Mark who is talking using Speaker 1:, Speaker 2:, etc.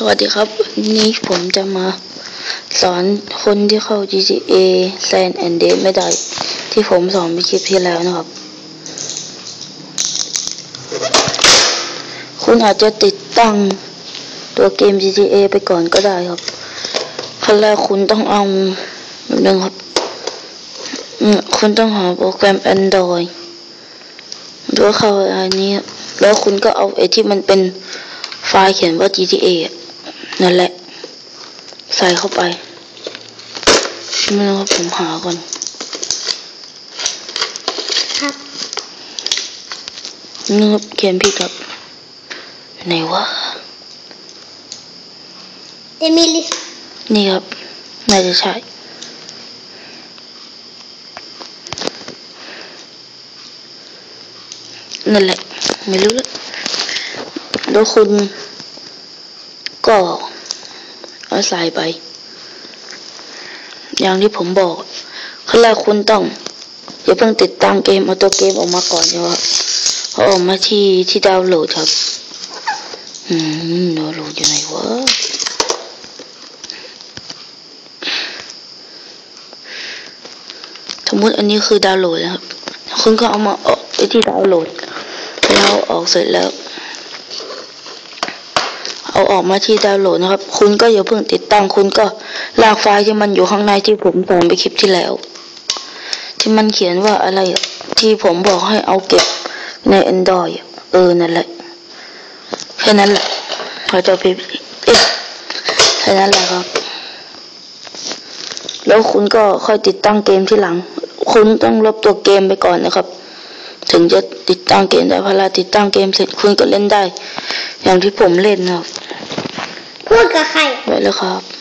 Speaker 1: สวัสดีครับวันนี้ผมจะมาสอนคนที่เข้า GTA San Andreas ไม่ได้ ที่ผมสอนไปคลิปที่แล้วนะครับ คุณอาจจะติดตั้งตัวเกม GTA ไปก่อนก็ได้ครับขั้นแรกคุณต้องเอาแบบนึงครับคุณต้องหาโปรแกรม Android แล้วยเข้าอันนี้ แล้วคุณก็เอาไอ้ที่มันเป็นไฟล์เขียนว่า GTA อะ นั่นแหละ ใส่เข้าไปไม่รู้ว่าผมหาก่อน
Speaker 2: ครับ
Speaker 1: นี่ครับเขียนผิดครับไหนวะ
Speaker 2: เอมิลี่
Speaker 1: นี่ครับน่าจะใช่นั่นแหละ ไม่รู้แล้วแล้วคุณ ก็เอาใส่ไป อย่างที่ผมบอกขั้นแรกคุณต้องอย่าเพิ่งติดตั้งเกม เอาตัวเกมออกมาก่อนนะครับเอาออกมาที่ที่ดาวน์โหลดครับ อืมดาวน์โหลดอยู่ไหนวะสมมติอันนี้คือดาวน์โหลดนะครับ คุณก็เอามาออกไปที่ดาวน์โหลด แล้วออกเสร็จแล้ว เอาออกมาที่ดาวโหลดนะครับ คุณก็อย่าเพิ่งติดตั้ง คุณก็ลากไฟล์ที่มันอยู่ข้างในที่ผมสอนไปคลิปที่แล้ว ที่มันเขียนว่าอะไรที่ผมบอกให้เอาเก็บใน Android อะเออนั่นแหละแค่นั้นแหละเขาจะไปเอ๊ะแค่นั้นแหละครับ แล้วคุณก็ค่อยติดตั้งเกมที่หลัง คุณต้องลบตัวเกมไปก่อนนะครับถึงจะติดตั้งเกมได้พอเราติดตั้งเกมเสร็จคุณก็เล่นได้ อย่างที่ผมเล่นนะครับ
Speaker 2: พูดกับใคร
Speaker 1: ไปแล้วครับ